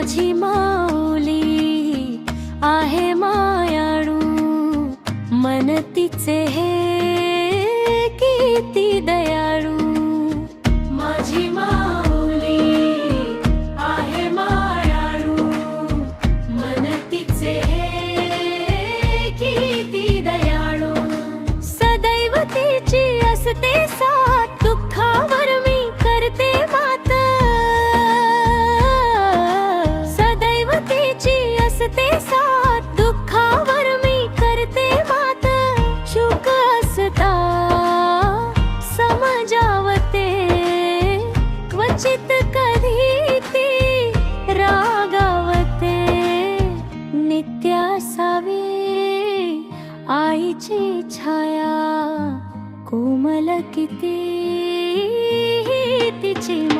माझी माऊली आहे मायाळू. मन तिचे हे चित कधी ती रागावते? नित्यासावी आईची छाया कोमल किती तिची